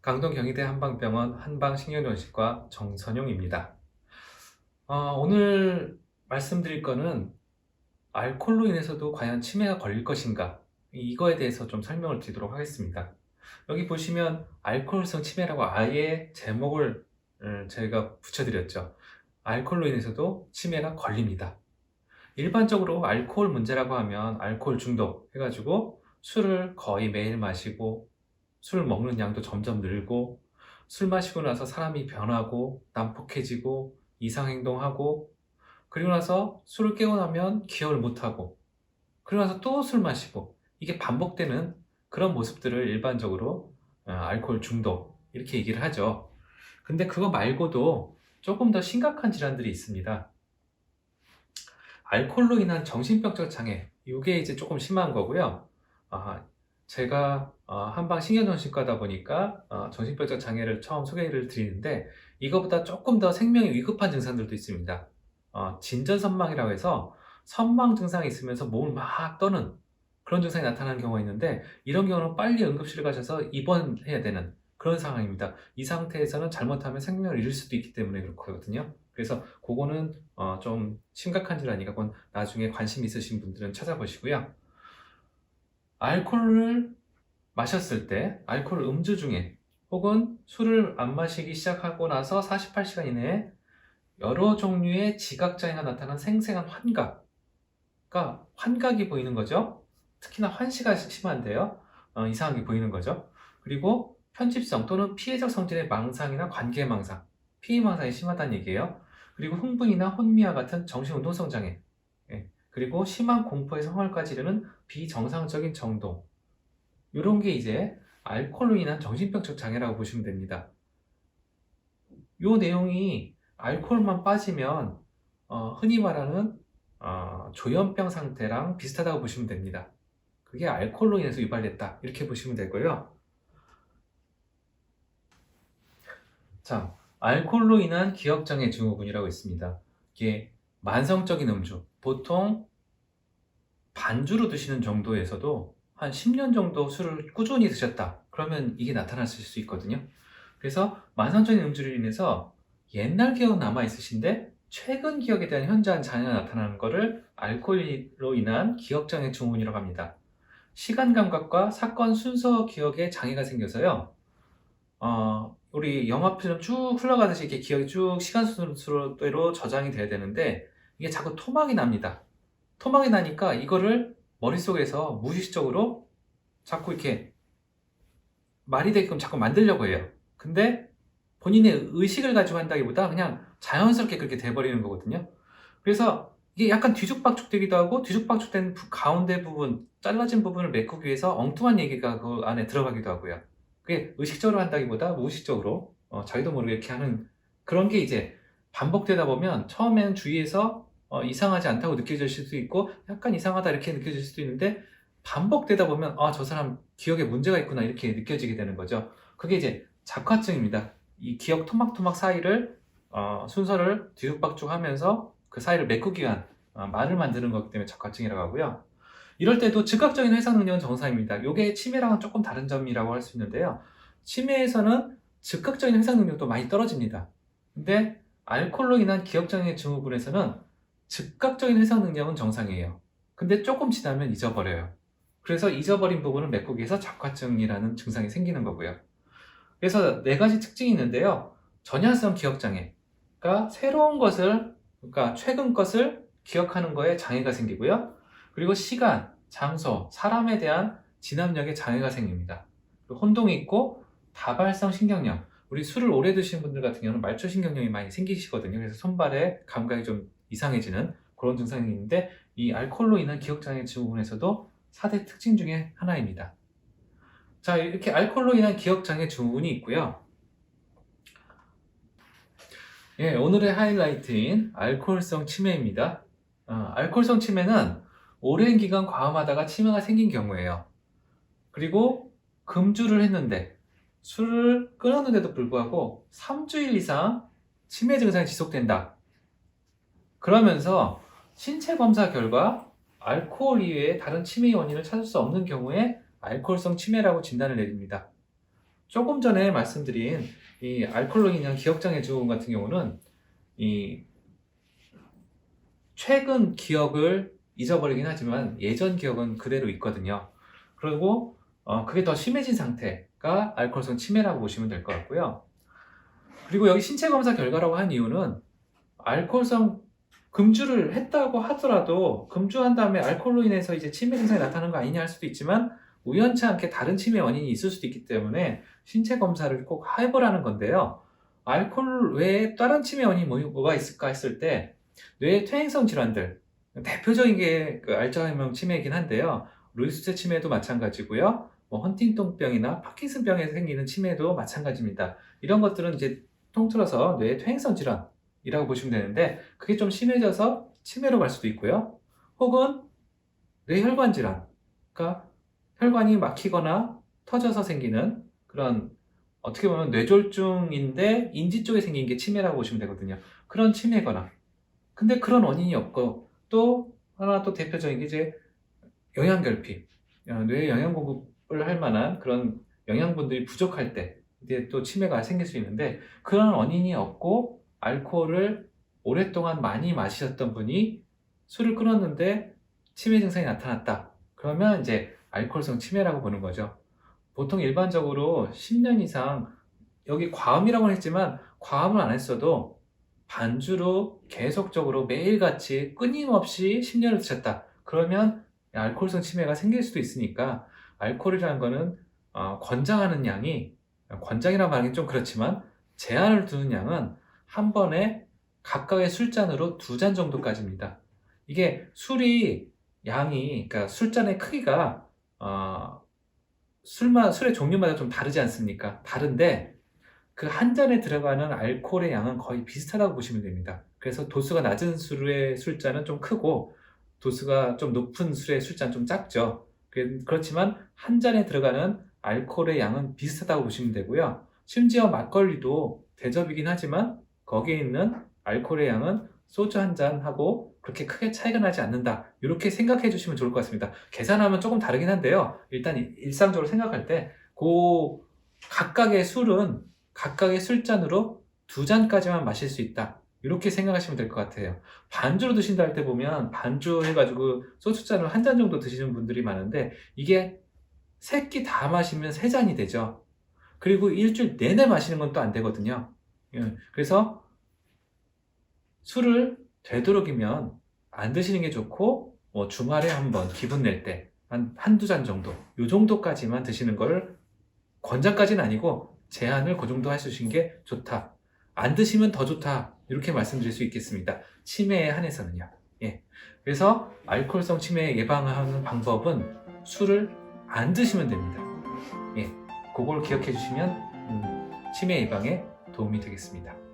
강동 경희대 한방병원 한방신경정신과 정선용입니다. 어, 오늘 말씀드릴 거는 알코올로 인해서도 과연 치매가 걸릴 것인가 이거에 대해서 좀 설명을 드리도록 하겠습니다. 여기 보시면 알코올성 치매라고 아예 제목을 음, 저희가 붙여드렸죠. 알코올로 인해서도 치매가 걸립니다. 일반적으로 알코올 문제라고 하면 알코올 중독 해가지고 술을 거의 매일 마시고 술 먹는 양도 점점 늘고 술 마시고 나서 사람이 변하고 난폭해지고 이상행동하고 그리고 나서 술을 깨고 나면 기억을 못하고 그리고 나서 또 술 마시고 이게 반복되는 그런 모습들을 일반적으로 어, 알코올 중독 이렇게 얘기를 하죠. 근데 그거 말고도 조금 더 심각한 질환들이 있습니다. 알코올로 인한 정신병적 장애 이게 이제 조금 심한 거고요. 아, 제가 어, 한방 신경정신과다 보니까 어, 정신병적 장애를 처음 소개를 드리는데 이거보다 조금 더 생명이 위급한 증상들도 있습니다. 어, 진전선망이라고 해서 선망 증상이 있으면서 몸을 막 떠는 그런 증상이 나타나는 경우가 있는데 이런 경우는 빨리 응급실에 가셔서 입원해야 되는 그런 상황입니다. 이 상태에서는 잘못하면 생명을 잃을 수도 있기 때문에 그렇거든요. 그래서 그거는 어, 좀 심각한 질환이니까 그건 나중에 관심 있으신 분들은 찾아보시고요. 알코올을 마셨을 때, 알코올 음주 중에 혹은 술을 안 마시기 시작하고 나서 48시간 이내에 여러 종류의 지각장애가 나타난 생생한 환각. 그러니까 환각이 보이는 거죠. 특히나 환시가 심한데요. 어, 이상하게 보이는 거죠. 그리고 편집성 또는 피해적 성질의 망상이나 관계망상, 피해망상이 심하다는 얘기예요. 그리고 흥분이나 혼미와 같은 정신운동성 장애, 예. 그리고 심한 공포의 상황까지 이르는 비정상적인 정도. 이런 게 이제 알코올로 인한 정신병적 장애라고 보시면 됩니다. 이 내용이 알코올만 빠지면 어, 흔히 말하는 어, 조현병 상태랑 비슷하다고 보시면 됩니다. 그게 알코올로 인해서 유발됐다 이렇게 보시면 되고요. 자, 알코올로 인한 기억장애 증후군이라고 있습니다. 이게 만성적인 음주, 보통 반주로 드시는 정도에서도 한 10년 정도 술을 꾸준히 드셨다. 그러면 이게 나타났을 수 있거든요. 그래서 만성적인 음주로 인해서 옛날 기억 남아 있으신데 최근 기억에 대한 현저한 장애가 나타나는 것을 알코올로 인한 기억장애 증후군이라고 합니다. 시간 감각과 사건 순서 기억에 장애가 생겨서요. 어, 우리 영화 필름 쭉 흘러가듯이 이렇게 기억이 쭉 시간 순서대로 저장이 돼야 되는데 이게 자꾸 토막이 납니다. 토막이 나니까 이거를 머릿속에서 무의식적으로 자꾸 이렇게 말이 되게끔 자꾸 만들려고 해요. 근데 본인의 의식을 가지고 한다기보다 그냥 자연스럽게 그렇게 돼버리는 거거든요. 그래서 이게 약간 뒤죽박죽 되기도 하고 뒤죽박죽된 부- 가운데 부분, 잘라진 부분을 메꾸기 위해서 엉뚱한 얘기가 그 안에 들어가기도 하고요. 그게 의식적으로 한다기보다 무의식적으로 어, 자기도 모르게 이렇게 하는 그런 게 이제 반복되다 보면 처음엔 주위에서 어, 이상하지 않다고 느껴질 수도 있고 약간 이상하다 이렇게 느껴질 수도 있는데 반복되다 보면 아 저 사람 기억에 문제가 있구나 이렇게 느껴지게 되는 거죠. 그게 이제 작화증입니다. 이 기억 토막토막 사이를 어, 순서를 뒤죽박죽하면서 그 사이를 메꾸기 위한 어, 말을 만드는 거기 때문에 적화증이라고 하고요. 이럴 때도 즉각적인 회상 능력은 정상입니다. 이게 치매랑은 조금 다른 점이라고 할 수 있는데요. 치매에서는 즉각적인 회상 능력도 많이 떨어집니다. 근데 알코올로 인한 기억장애 증후군에서는 즉각적인 회상 능력은 정상이에요. 근데 조금 지나면 잊어버려요. 그래서 잊어버린 부분을 메꾸기 위해서 적화증이라는 증상이 생기는 거고요. 그래서 네 가지 특징이 있는데요. 전야성 기억장애. 그러니까 새로운 것을, 그러니까 최근 것을 기억하는 거에 장애가 생기고요. 그리고 시간, 장소, 사람에 대한 진압력에 장애가 생깁니다. 혼동이 있고 다발성 신경염. 우리 술을 오래 드시는 분들 같은 경우는 말초 신경염이 많이 생기시거든요. 그래서 손발의 감각이 좀 이상해지는 그런 증상이 있는데 이 알코올로 인한 기억장애 증후군에서도 4대 특징 중에 하나입니다. 자, 이렇게 알코올로 인한 기억장애 증후군이 있고요. 예, 오늘의 하이라이트인 알코올성 치매입니다. 어, 알코올성 치매는 오랜 기간 과음하다가 치매가 생긴 경우예요. 그리고 금주를 했는데 술을 끊었는데도 불구하고 3주일 이상 치매 증상이 지속된다. 그러면서 신체 검사 결과 알코올 이외에 다른 치매 원인을 찾을 수 없는 경우에 알코올성 치매라고 진단을 내립니다. 조금 전에 말씀드린 이 알코올로 인한 기억장애 증후군 같은 경우는 이 최근 기억을 잊어버리긴 하지만 예전 기억은 그대로 있거든요. 그리고 어, 그게 더 심해진 상태가 알코올성 치매라고 보시면 될 것 같고요. 그리고 여기 신체 검사 결과라고 한 이유는 알코올성 금주를 했다고 하더라도 금주한 다음에 알코올로 인해서 이제 치매 증상이 나타나는 거 아니냐 할 수도 있지만 우연치 않게 다른 치매 원인이 있을 수도 있기 때문에 신체 검사를 꼭 해보라는 건데요. 알코올 외에 다른 치매 원인이 뭐- 뭐가 있을까 했을 때뇌 퇴행성 질환들 대표적인 게 그 알츠하이머 치매이긴 한데요. 루이스체 치매도 마찬가지고요. 뭐 헌팅턴병이나 파킨슨병에서 생기는 치매도 마찬가지입니다. 이런 것들은 이제 통틀어서 뇌 퇴행성 질환이라고 보시면 되는데 그게 좀 심해져서 치매로 갈 수도 있고요. 혹은 뇌혈관 질환, 그러니까 혈관이 막히거나 터져서 생기는 그런 어떻게 보면 뇌졸중인데 인지 쪽에 생긴 게 치매라고 보시면 되거든요. 그런 치매거나 근데 그런 원인이 없고 또 하나 또 대표적인 게 이제 영양결핍, 어, 뇌에 영양 공급을 할 만한 그런 영양분들이 부족할 때 이제 또 치매가 생길 수 있는데 그런 원인이 없고 알코올을 오랫동안 많이 마시셨던 분이 술을 끊었는데 치매 증상이 나타났다. 그러면 이제 알코올성 치매라고 보는 거죠. 보통 일반적으로 10년 이상 여기 과음이라고 했지만 과음을 안 했어도 반주로 계속적으로 매일같이 끊임없이 10년을 드셨다. 그러면 알코올성 치매가 생길 수도 있으니까 알코올이라는 거는 어, 권장하는 양이 권장이라고 말하기 좀 그렇지만 제한을 두는 양은 한 번에 각각의 술잔으로 두 잔 정도까지입니다. 이게 술이 양이 그러니까 술잔의 크기가 어, 술마 술의 종류마다 좀 다르지 않습니까? 다른데 그 한 잔에 들어가는 알코올의 양은 거의 비슷하다고 보시면 됩니다. 그래서 도수가 낮은 술의 술잔은 좀 크고 도수가 좀 높은 술의 술잔 좀 작죠. 그- 그렇지만 한 잔에 들어가는 알코올의 양은 비슷하다고 보시면 되고요. 심지어 막걸리도 대접이긴 하지만 거기에 있는 알코올의 양은 소주 한 잔하고 그렇게 크게 차이가 나지 않는다. 이렇게 생각해 주시면 좋을 것 같습니다. 계산하면 조금 다르긴 한데요. 일단 이- 일상적으로 생각할 때, 그 각각의 술은 각각의 술잔으로 두 잔까지만 마실 수 있다. 이렇게 생각하시면 될 것 같아요. 반주로 드신다 할 때 보면 반주 해가지고 소주잔을 한 잔 정도 드시는 분들이 많은데 이게 세 끼 다 마시면 세 잔이 되죠. 그리고 일주일 내내 마시는 건 또 안 되거든요. 예, 그래서 술을 되도록이면 안 드시는 게 좋고 뭐 주말에 한번 기분 낼 때 한 한두 잔 정도 요 정도까지만 드시는 걸 권장까지는 아니고 제한을 그 정도 하시는 게 좋다. 안 드시면 더 좋다. 이렇게 말씀드릴 수 있겠습니다. 치매에 한해서는요. 예. 그래서 알코올성 치매 예방하는 방법은 술을 안 드시면 됩니다. 예. 그걸 기억해 주시면 음, 치매 예방에 도움이 되겠습니다.